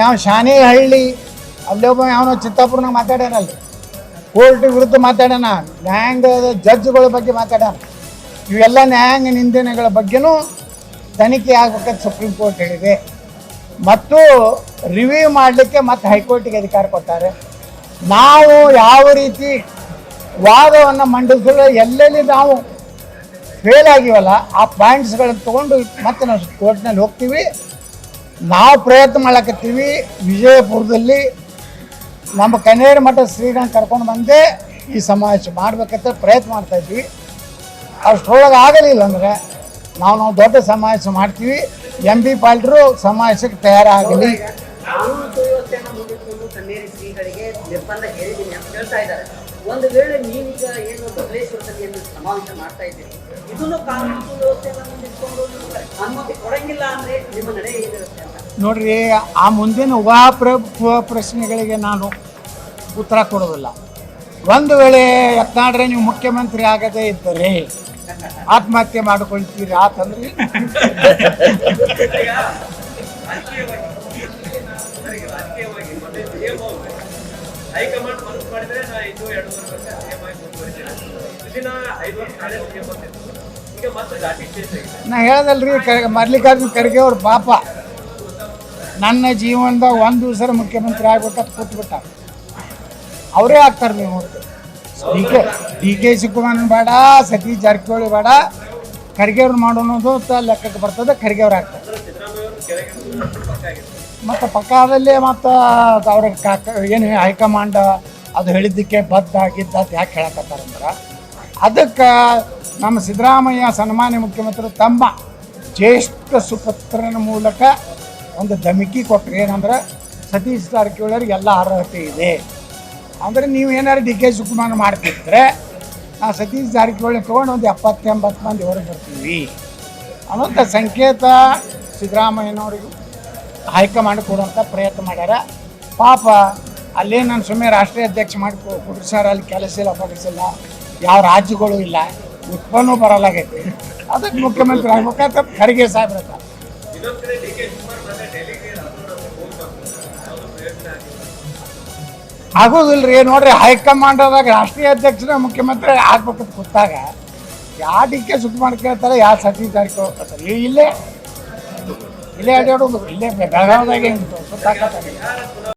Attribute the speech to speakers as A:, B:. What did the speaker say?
A: ನಾವು ಶಾನೆ ಹಳ್ಳಿ ಅಲ್ಲೊಬ್ಬ ಯಾವನೋ ಚಿತ್ತಾಪುರನಾಗ ಮಾತಾಡ್ಯಾನಲ್ಲಿ. ಕೋರ್ಟ್ ವಿರುದ್ಧ ಮಾತಾಡ್ಯಾನ. ನ್ಯಾಯಾಂಗದ ಜಡ್ಜ್ಗಳ ಬಗ್ಗೆ ಮಾತಾಡ್ಯಾನ. ಇವೆಲ್ಲ ನ್ಯಾಯಾಂಗ ನಿಂದನೆಗಳ ಬಗ್ಗೆನೂ ತನಿಖೆ ಆಗ್ಬೇಕಂತ ಸುಪ್ರೀಂ ಕೋರ್ಟ್ ಹೇಳಿದೆ. ಮತ್ತು ರಿವ್ಯೂ ಮಾಡಲಿಕ್ಕೆ ಮತ್ತೆ ಹೈಕೋರ್ಟಿಗೆ ಅಧಿಕಾರ ಕೊಟ್ಟಾರೆ ನಾವು ಯಾವ ರೀತಿ ವಾದವನ್ನು ಮಂಡಿಸಲು ಎಲ್ಲೆಲ್ಲಿ ನಾವು ಫೇಲ್ ಆಗಿವಲ್ಲ, ಆ ಪಾಯಿಂಟ್ಸ್ಗಳನ್ನು ತೊಗೊಂಡು ಮತ್ತೆ ನಾವು ಕೋರ್ಟ್ನಲ್ಲಿ ಹೋಗ್ತೀವಿ. ನಾವು ಪ್ರಯತ್ನ ಮಾಡಕತ್ತೀವಿ ವಿಜಯಪುರದಲ್ಲಿ. ನಮ್ಮ ಕನ್ನೇರಿ ಮಠ ಶ್ರೀಗಳನ್ನ ಕರ್ಕೊಂಡು ಬಂದೇ ಈ ಸಮಾವೇಶ ಮಾಡಬೇಕಂತ ಪ್ರಯತ್ನ ಮಾಡ್ತಾ ಇದ್ವಿ. ಅಷ್ಟರೊಳಗೆ ಆಗಲಿಲ್ಲ ಅಂದರೆ ನಾವು ನಾವು ದೊಡ್ಡ ಸಮಾವೇಶ ಮಾಡ್ತೀವಿ. ಎಂ ಬಿ ಪಾಲ್ಟ್ರು ಸಮಾವೇಶಕ್ಕೆ ತಯಾರಾಗಲಿ.
B: ಒಂದು ವೇಳೆ ನೀವೀಗ ಏನು ಬಬಲೇಶ್ವರದಲ್ಲಿ ಏನು ಸಮಾವೇಶ ಮಾಡ್ತಾ ಇದ್ದೀರಿ ಇದನ್ನು ಕಾನೂನು ಸುವ್ಯವಸ್ಥೆಯನ್ನು ಮುಂದಿಟ್ಕೊಂಡು ಅನುಮತಿ ಕೊಡಂಗಿಲ್ಲ ಅಂದ್ರೆ ನಿಮ್ಮ ನಡೆ ಹೇಗಿರುತ್ತೆ ಅಂತ
A: ನೋಡ್ರಿ, ಆ ಮುಂದಿನ ಉಪಾ ಪ್ರ ಪ್ರಶ್ನೆಗಳಿಗೆ ನಾನು ಉತ್ತರ ಕೊಡೋದಿಲ್ಲ ಒಂದು ವೇಳೆ ಯತ್ನಾಡ್ರೆ ನೀವು ಮುಖ್ಯಮಂತ್ರಿ ಆಗದೇ ಇದ್ದರೆ ಆತ್ಮಹತ್ಯೆ ಮಾಡಿಕೊಳ್ತೀರಿ ಆತಂದ್ರೆ
C: ನಾ
A: ಹೇಳ್ದಲ್ರಿ ಮಲ್ಲಿಕಾರ್ಜುನ ಖರ್ಗೆ ಅವ್ರ ಪಾಪ. ನನ್ನ ಜೀವನದಾಗ ಒಂದು ದಿವಸ ಮುಖ್ಯಮಂತ್ರಿ ಆಗ್ಬೇಕಂತ ಕೂತ್ಬಿಟ್ಟ. ಅವರೇ ಆಗ್ತಾರೆ ನೀವು D K D K Shivakumar ಬೇಡ, ಸತೀಶ್ ಜಾರಕಿಹೊಳಿ ಬೇಡ. ಖರ್ಗೆ ಅವ್ರು ಮಾಡೋದು ಲೆಕ್ಕಕ್ಕೆ ಬರ್ತದೆ ಖರ್ಗೆ ಅವ್ರು ಆಗ್ತಾರೆ. ಮತ್ತು ಪಕ್ಕದಲ್ಲೇ ಮತ್ತು ಅವ್ರ ಕಾಕ, ಏನು ಹೈಕಮಾಂಡ್ ಅದು ಹೇಳಿದ್ದಕ್ಕೆ ಬದ್ಧ ಆಗಿದ್ದ ಅಂತ ಯಾಕೆ ಹೇಳಕತ್ತಾರಂದ್ರೆ ಅದಕ್ಕೆ ನಮ್ಮ ಸಿದ್ದರಾಮಯ್ಯ ಸನ್ಮಾನ್ಯ ಮುಖ್ಯಮಂತ್ರಿ ತಮ್ಮ ಜ್ಯೇಷ್ಠ ಸುಪುತ್ರನ ಮೂಲಕ ಒಂದು ಧಮಕಿ ಕೊಟ್ಟರೆ ಏನಂದ್ರೆ ಸತೀಶ್ ಜಾರಕಿಹೊಳಿಯವ್ರಿಗೆ ಎಲ್ಲ ಅರ್ಹತೆ ಇದೆ. ಅಂದರೆ ನೀವು ಏನಾದ್ರು ಡಿ ಕೆ ಶಿವಕುಮಾರ್ ಮಾಡ್ತಿದ್ರೆ ನಾ ಸತೀಶ್ ಜಾರಕಿಹೊಳಿ ತೊಗೊಂಡು ಒಂದು ಎಪ್ಪತ್ತೆಂಬತ್ತು ಮಂದಿ ಹೊರಗೆ ಬರ್ತೀವಿ. ಅನ್ನೋಂಥ ಸಂಕೇತ ಸಿದ್ದರಾಮಯ್ಯನವ್ರಿಗೆ ಹೈಕಮಾಂಡ್ ಕೊಡುವಂಥ ಪ್ರಯತ್ನ ಮಾಡ್ಯಾರ. ಪಾಪ ಅಲ್ಲೇ ನಾನು ಸುಮ್ಮನೆ ರಾಷ್ಟ್ರೀಯ ಅಧ್ಯಕ್ಷ ಮಾಡಿ ಸರ್, ಅಲ್ಲಿ ಕೆಲಸ ಇಲ್ಲ ಪಡಿಸಿಲ್ಲ ಯಾವ ರಾಜ್ಯಗಳು ಇಲ್ಲ ಉತ್ಪನ್ನ ಬರಲಾಗೈತಿ. ಅದಕ್ಕೆ ಮುಖ್ಯಮಂತ್ರಿ ಆಗ್ಬೇಕಂತ ಖರ್ಗೆ ಸಾಹೇಬ್ರ.
C: ಇನ್ನೊಂದ್ ಕಡೆ ಡಿ ಕೆ ಶಿವಕುಮಾರ್ ಮತ್ತೆ ಡೆಲ್ಲಿಗೆ ರಾಹುಲ್ ಹೋಗ್ಬೇಕು ಯಾವುದು ಪ್ರಯೋಜನ ಆಗಿಲ್ಲ
A: ಆಗೋದಿಲ್ಲ ರೀ ನೋಡ್ರಿ ಹೈಕಮಾಂಡದಾಗ ರಾಷ್ಟ್ರೀಯ ಅಧ್ಯಕ್ಷರ ಮುಖ್ಯಮಂತ್ರಿ ಆಗ್ಬೇಕಂತ ಕೂತಾಗ ಯಾವ ಡಿ ಕೆ ಶಿವಕುಮಾರ್ ಕೇಳ್ತಾರೆ ಯಾವ ಸತೀಶ್ ಜಾರಕಿಹೊಳಿ ಕೇಳ್ತಾರೆ? ಇಲ್ಲೇ. ಇಲ್ಲೇ ಅಡ್ಡಾಡೋದು ಇಲ್ಲೇ ಬೆಳಗಾವಿದಾಗ
C: ಚುನಾವಣೆ